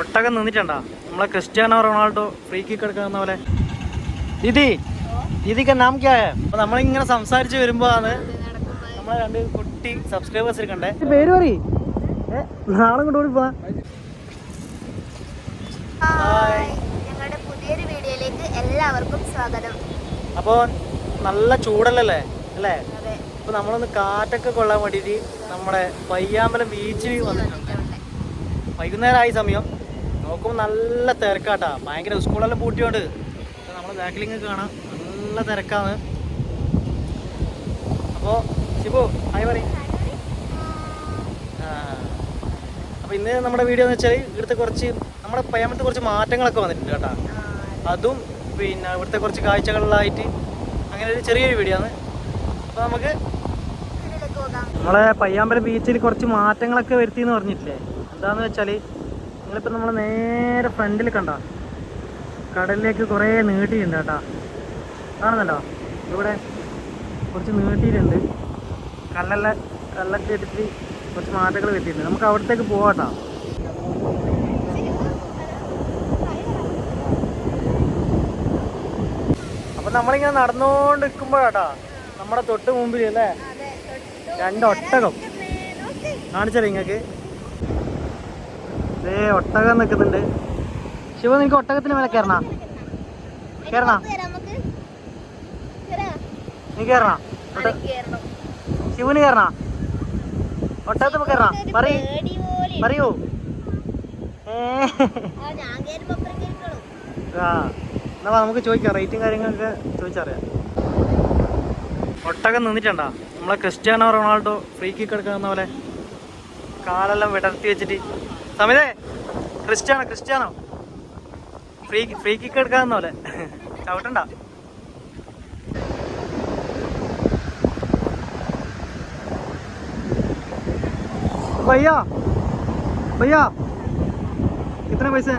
ഒട്ടകം നിന്നിട്ടുണ്ടാ? നമ്മളെ Cristiano Ronaldo free kick എടുക്കുന്ന പോലെ. ദീദി ദീദിക്ക് നാം ക്യാ? ഹേ അപ്പൊ നമ്മളിങ്ങനെ സംസാരിച്ച് വരുമ്പോ ആണ് നമ്മളെ രണ്ട് കുട്ടി സബ്സ്ക്രൈബേഴ്സ് എടുക്കണ്ടേ പേര് പറ നാളെ കൊണ്ടുപോയി പോവാ ഞങ്ങളുടെ പുതിയൊരു വീഡിയോയിലേക്ക് എല്ലാവർക്കും സ്വാഗതം. അപ്പോൾ നല്ല ചൂടല്ലേ അല്ലേ? അപ്പൊ നമ്മളൊന്ന് കാറ്റൊക്കെ കൊള്ളാൻ വേണ്ടിയിട്ട് നമ്മുടെ പയ്യാമ്പലം ബീച്ചിൽ വന്നിട്ടുണ്ട്. വൈകുന്നേരമായ സമയം. നോക്കുമ്പോൾ നല്ല തിരക്കാട്ടാ. ഭയങ്കര സ്കൂളെല്ലാം പൂട്ടിയോണ്ട്. നമ്മൾ ബാക്കിലിങ് കാണാം. നല്ല തിരക്കാണ്. അപ്പോൾ ശിബു ഹായ് പറയും. അപ്പോൾ ഇന്ന് നമ്മുടെ വീഡിയോ എന്ന് വെച്ചാൽ ഇവിടുത്തെ കുറച്ച് നമ്മുടെ പയ്യാമ്പലത്ത് കുറച്ച് മാറ്റങ്ങളൊക്കെ വന്നിട്ടുണ്ട് കേട്ടോ. അതും പിന്നെ ഇവിടുത്തെ കുറച്ച് കാഴ്ചകളിലായിട്ട് അങ്ങനെ ഒരു ചെറിയൊരു വീഡിയോ ആണ്. അപ്പോൾ നമുക്ക് നമ്മളെ പയ്യാമ്പലം ബീച്ചിൽ കുറച്ച് മാറ്റങ്ങളൊക്കെ വരുത്തി എന്ന് പറഞ്ഞിട്ടില്ലേ? എന്താന്ന് വെച്ചാൽ നിങ്ങളിപ്പോൾ നമ്മൾ നേരെ ഫ്രണ്ടിൽ കണ്ട? കടലിലേക്ക് കുറേ നീട്ടിയിട്ടുണ്ട് കേട്ടാ. കാണുന്നുണ്ടോ? ഇവിടെ കുറച്ച് നീട്ടിയിട്ടുണ്ട്. കല്ലല്ല കല്ലൊക്കെ എടുത്ത് കുറച്ച് മാറ്റങ്ങൾ വരുത്തിയിട്ടുണ്ട് നമുക്ക് അവിടത്തേക്ക് പോവാട്ടോ അപ്പം നമ്മളിങ്ങനെ നടന്നുകൊണ്ട് നിൽക്കുമ്പോഴാട്ടാ നമ്മുടെ തൊട്ട് മുമ്പിൽ അല്ലേ? രണ്ടൊട്ടകം. കാണിച്ചാലേ നിങ്ങൾക്ക്. ഒട്ടകം നിൽക്കുന്നുണ്ട്. ശിവ നിനക്ക് ഒട്ടകത്തിന് മേലെ കയറണ? കയറണ? നീ കയറണ? ശിവന് കയറണ? ഒട്ടകത്തിന് കയറണ? പറയൂ. പറയൂ. ആ എന്നാ നമുക്ക് ചോദിക്കാം. റേറ്റും കാര്യങ്ങളൊക്കെ ചോദിച്ചറിയാം. ഒട്ടകം നിന്നിട്ടുണ്ടാ? നമ്മളെ ക്രിസ്ത്യാനോ റൊണാൾഡോ ഫ്രീ കിക്ക് എടുക്കുന്ന പോലെ കാലെല്ലാം വിടർത്തി വെച്ചിട്ട് സമയതേ Cristiano Cristiano free free kick എടുക്കാവുന്ന പോലെ ചവിട്ടണ്ട भैया भैया कितने पैसे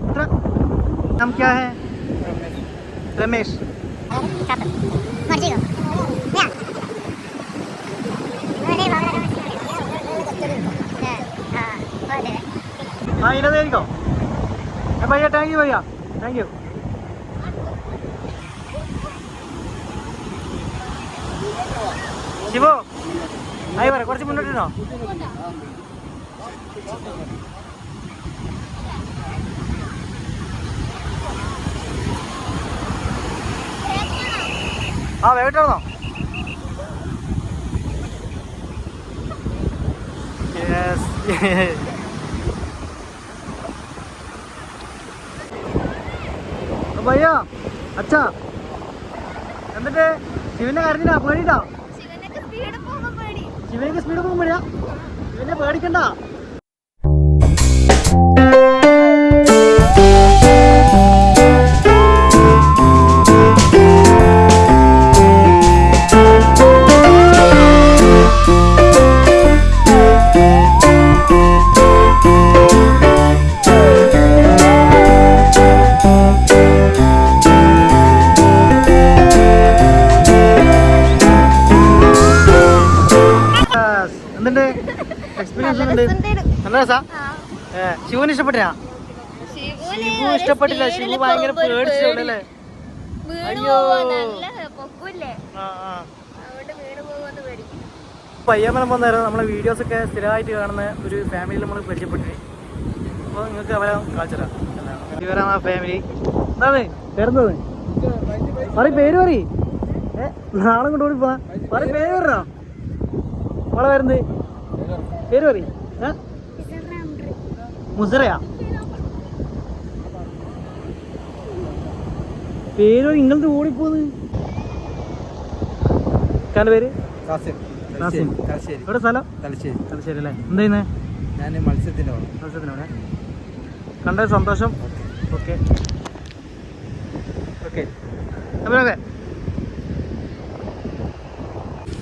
कितना नाम क्या है रमेश ആ ഇതിനകത്തായിരിക്കോ ഭയ്യ താങ്ക് യു ഭയ്യ താങ്ക് യു ശിവോ ആയി പറ കുറച്ച് മുന്നോട്ടിരുന്നോ ആ വേവിട്ടാണോ യെസ് ഭയ്യ അച്ഛാ. എന്നിട്ട് ശിവന്റെ കരഞ്ഞിട്ടാ പേടിട്ടോ ശിവനക്ക് സ്പീഡ് പോകുമ്പോ പേടി. ശിവന്റെ സ്പീഡ് പോകുമ്പോഴാ ശിവനെ പേടിക്കണ്ട. രസാ ശിവന് ഇഷ്ടപ്പെട്ടാ ശിവു ഇഷ്ടപ്പെട്ടില്ല. ശിവ ഭയങ്കര പോകുമ്പോ ഒരു പേടിച്ചിട്ടുണ്ട് പേടി. അല്ലേ വീണ് അയ്യോ. പയ്യാമ്പലം പോകുന്നേരം നമ്മളെ വീഡിയോസ് ഒക്കെ സ്ഥിരമായിട്ട് കാണുന്ന ഒരു ഫാമിലി നമ്മൾ പരിചയപ്പെട്ടു അപ്പോൾ നിങ്ങൾക്ക് അവരെ കാണിച്ചുതരാം ഇവരാണ് ആ ഫാമിലി എന്താണ്? പേരെന്തത് പറ പേര് പറ നാളെ കൊണ്ട് ഓടി പോവാ. പറ പേര് പറഞ്ഞോ മോളെ വരുന്നത് പേര് പറ മുസറയാ. പേര് ഇങ്ങോട്ട് ഓടിപ്പോന്ന്? കാന്റെ പേര്? എവിടെ സ്ഥലം? തലശ്ശേരി. തലശ്ശേരി അല്ലേ? എന്താ ചെയ്യുന്നേ ഞാൻ മത്സ്യത്തിന്റെ മത്സ്യത്തിനോടെ കണ്ട സന്തോഷം. ഓക്കെ. ഓക്കെ. അതെ.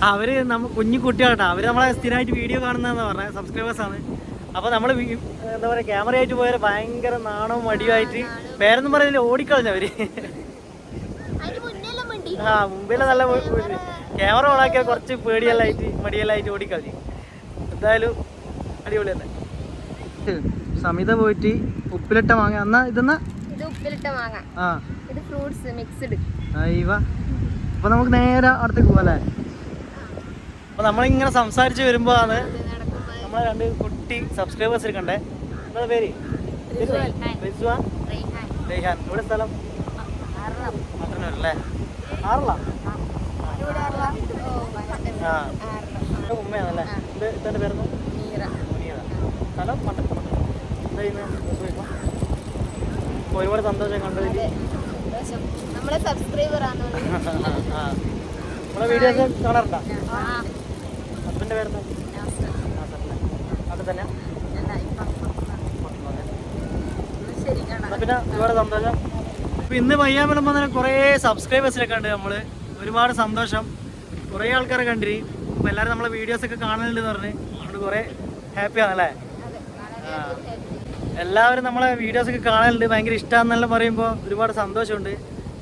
അവർ നമ്മ കുഞ്ഞു കുട്ടികളാട്ടോ. അവർ നമ്മളെ സ്ഥിരമായിട്ട് വീഡിയോ കാണുന്നതെന്ന് പറഞ്ഞ. സബ്സ്ക്രൈബേഴ്സ് ആണ് അപ്പൊ നമ്മൾ എന്താ പറയാ ക്യാമറ ആയിട്ട് പോയാൽ ഭയങ്കര നാണവും മടിയുമായിട്ട് പേരെന്നും പറയുന്നില്ല ഓടിക്കളഞ്ഞവര്. അതിന് മുന്നേല്ലാം വേണ്ടി ആ മുമ്പിലെ നല്ല ക്യാമറ ഓണാക്കിയാൽ കുറച്ച് പേടിയല്ലായിട്ട് മടിയല്ലായിട്ട് മടിയെല്ലാം ഓടിക്കളഞ്ഞു. എന്തായാലും അടിപൊളി തന്നെ. സമിത പോയിട്ട് ഉപ്പിലിട്ട മാങ്ങ. എന്നാ ഇതെന്നാ? ഇത് ഉപ്പിലിട്ട മാങ്ങ. ആ. ഇത് ഫ്രൂട്ട്സ് മിക്സ്ഡ്. അയ്യവ അപ്പൊ നമുക്ക് നേരെ അടുത്തേക്ക് പോവാല്ലേ? അപ്പൊ നമ്മളിങ്ങനെ സംസാരിച്ച് വരുമ്പോ ആണ് നമ്മളെ രണ്ട് കുട്ടി സബ്സ്ക്രൈബേഴ്സ് ഇരിക്കണ്ടേ? എന്താ പേര്? റിസ്വാൻ. റെയ്ഹാൻ ഇവിടെ സ്ഥലം? മട്ടന്നൂർ. അല്ലേ ആറല്ല ആ ഉമ്മയാണല്ലേ? ഇത് ഇതെന്റെ പേരുന്നു മുനീറ സ്ഥലം മട്ടന്നൂർ. എന്താ ചെയ്യുന്നത് ഇപ്പൊ ഒരുപാട് സന്തോഷം. കണ്ടതിൽ നമ്മളെ സബ്സ്ക്രൈബർ ആണ്. നമ്മളെ വീഡിയോസ് കാണാറുണ്ടോ? ഹസ്ബൻഡിന്റെ പേരുന്നു തന്നെ. എന്നാ പിന്നെ ഒരുപാട് സന്തോഷം. ഇപ്പൊ ഇന്ന് വയ്യാമ്പലം വന്നാൽ കുറേ സബ്സ്ക്രൈബേഴ്സിനെ ഉണ്ട് നമ്മൾ. ഒരുപാട് സന്തോഷം. കുറേ ആൾക്കാരെ കണ്ടിരി. അപ്പൊ എല്ലാവരും നമ്മളെ വീഡിയോസ് ഒക്കെ കാണുന്നുണ്ട് പറഞ്ഞ് അതുകൊണ്ട് കുറേ ഹാപ്പിയാണല്ലേ ആണല്ലേ എല്ലാവരും നമ്മളെ വീഡിയോസ് ഒക്കെ കാണാനുണ്ട് ഭയങ്കര ഇഷ്ടമാണെന്നെല്ലാം പറയുമ്പോൾ ഒരുപാട് സന്തോഷമുണ്ട്.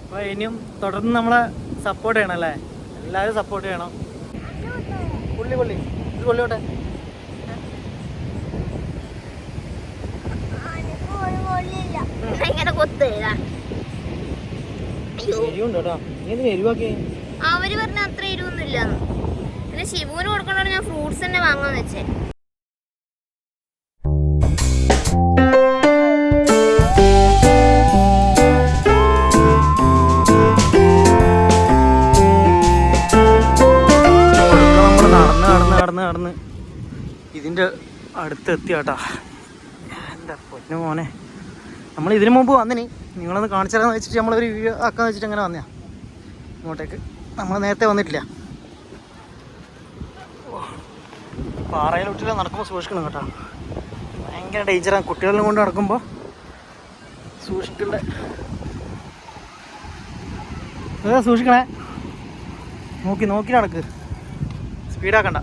അപ്പോൾ ഇനിയും തുടർന്ന് നമ്മളെ സപ്പോർട്ട് ചെയ്യണം അല്ലേ? എല്ലാവരും സപ്പോർട്ട് ചെയ്യണം. പുള്ളി പുള്ളി. ഇത് കൊള്ളിയോട്ടെ ഇങ്ങനെ കൊത്ത് അവർ പറഞ്ഞ അത്ര എരിവൊന്നുമില്ല ഇല്ലാന്ന് പിന്നെ ശിവുവിന് കൊടുക്കണോണ്ട് ഞാൻ ഫ്രൂട്ട്സ് തന്നെ വാങ്ങാന്ന് വെച്ചേ. നമ്മൾ നടന്ന് നടന്ന് നടന്ന് നടന്ന് ഇതിന്റെ അടുത്തെത്തി കേട്ടാ എന്റെ പൊന്നു മോനെ? നമ്മൾ ഇതിനു മുമ്പ് വന്നിനി. നിങ്ങളൊന്ന് കാണിച്ചു തരാമെന്ന് വെച്ചിട്ട് നമ്മളൊരു വീഡിയോ ആക്കാന്ന് വെച്ചിട്ട് അങ്ങനെ വന്നയാ. ഇങ്ങോട്ടേക്ക്. നമ്മൾ നേരത്തെ വന്നിട്ടില്ല. പാറയിലൊട്ടില്ല നടക്കുമ്പോൾ സൂക്ഷിക്കണം കേട്ടോ. ഭയങ്കര ഡേഞ്ചറാണ് കുട്ടികളിലും കൊണ്ട് നടക്കുമ്പോൾ സൂക്ഷിക്കണ്ടേ. ഏ, സൂക്ഷിക്കണേ? നോക്കി നോക്കി നടക്ക്. സ്പീഡാക്കണ്ട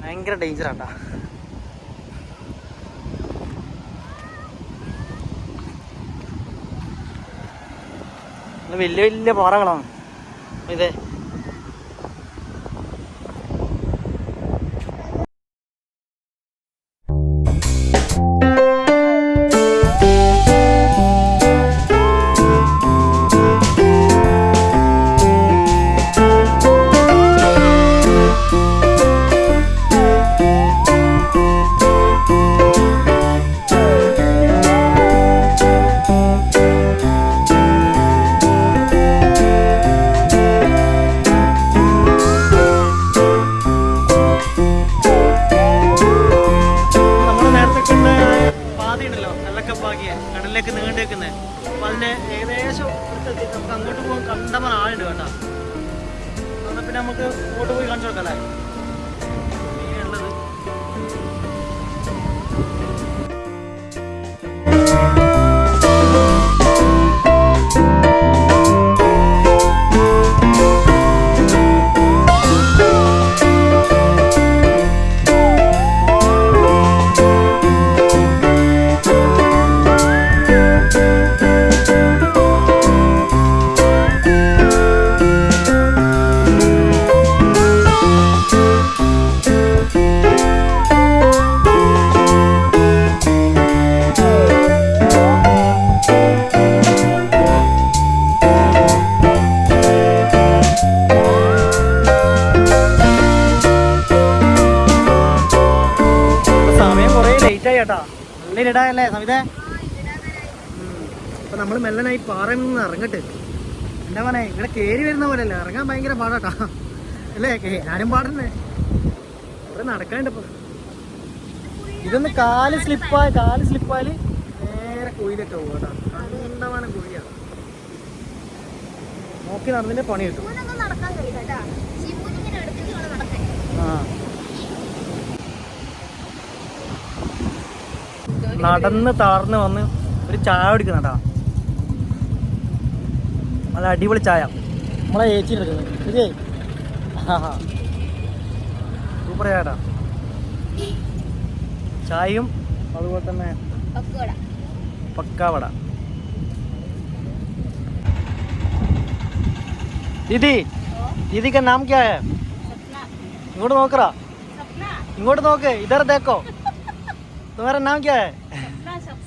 ഭയങ്കര ഡേഞ്ചറാട്ടാ വലിയ വലിയ പാറകളാണ് ഇതേ നമുക്ക് അങ്ങോട്ട് പോകാൻ കണ്ടമാൻ ആളുണ്ട് കേട്ടോ. എന്നാ പിന്നെ നമുക്ക് അങ്ങോട്ട് പോയി കാണിച്ചു കൊടുക്കാം അല്ലേ? നല്ല സവിത? സമിത അപ്പൊ നമ്മൾ മെല്ലനായി പാറയിൽ നിന്ന് ഇറങ്ങട്ടെ. എന്താ പറയാ ഇവിടെ കേറി വരുന്ന പോലെ അല്ലേ ഇറങ്ങാൻ ഭയങ്കര പാടാട്ടാ. അല്ലേ ഞാനും പാടുന്നേ. ഇവിടെ നടക്കാണ്ട് ഇപ്പൊ. ഇതൊന്ന് കാൽ സ്ലിപ്പായ കാൽ സ്ലിപ്പായാൽ നേരെ കുഴിയിലിട്ട് പോകും കണ്ടമാനം കുഴിയാണ് നോക്കി നടന്നിന്റെ പണി കിട്ടും. ശിവുനൊന്നും നടക്കാൻ കഴിയില്ല കേട്ടാ ശിവുന് ഇങ്ങനെ എടുത്തിട്ട് വേണം നടക്കാൻ ആ നടന്ന് തളർന്ന് വന്ന് ഒരു ചായ കുടിക്കുന്നുണ്ടാ നല്ല അടിപൊളി ചായ നമ്മളെ ഏച്ചി എടുക്കുന്നത് ഇതേ സൂപ്പർ ചായട്ടാ ചായയും അതുപോലെ തന്നെ പക്കോട പക്കാവട ദീദി ദീദി का नाम क्या है സ്വപ്ന ഇങ്ങോട്ട് നോക്കറാ സ്വപ്ന ഇങ്ങോട്ട് നോക്ക് ഇതർ ദേക്കോ तुम्हारा नाम क्या है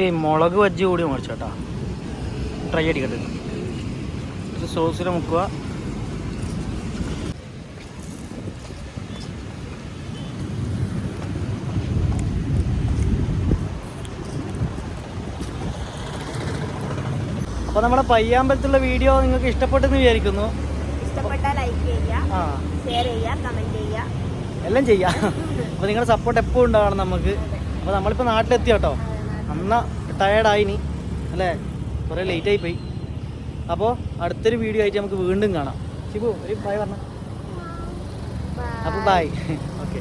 ഈ മുളക് വജ്ജി കൂടി മേടിച്ചോട്ടാ. ട്രൈ അടിക്കട്ടെ. ഇത് സോസിൽ മുക്കുക. അപ്പോൾ നമ്മുടെ പയ്യാമ്പലത്തുള്ള വീഡിയോ നിങ്ങൾക്ക് ഇഷ്ടപ്പെട്ടെന്ന് വിചാരിക്കുന്നു. എല്ലാം ചെയ്യാം. അപ്പോൾ നിങ്ങളുടെ സപ്പോർട്ട് എപ്പോഴും ഉണ്ടാവണം നമുക്ക്. അപ്പോൾ നമ്മളിപ്പോൾ നാട്ടിലെത്തി കേട്ടോ അന്ന ടയേർഡായിനി അല്ലേ? കുറേ ലേറ്റ് ആയി പോയി. അപ്പോൾ അടുത്തൊരു വീഡിയോ ആയിട്ട് നമുക്ക് വീണ്ടും കാണാം. ശിബു ഒരു ബൈ പറഞ്ഞ. അപ്പോൾ ബൈ ഓക്കെ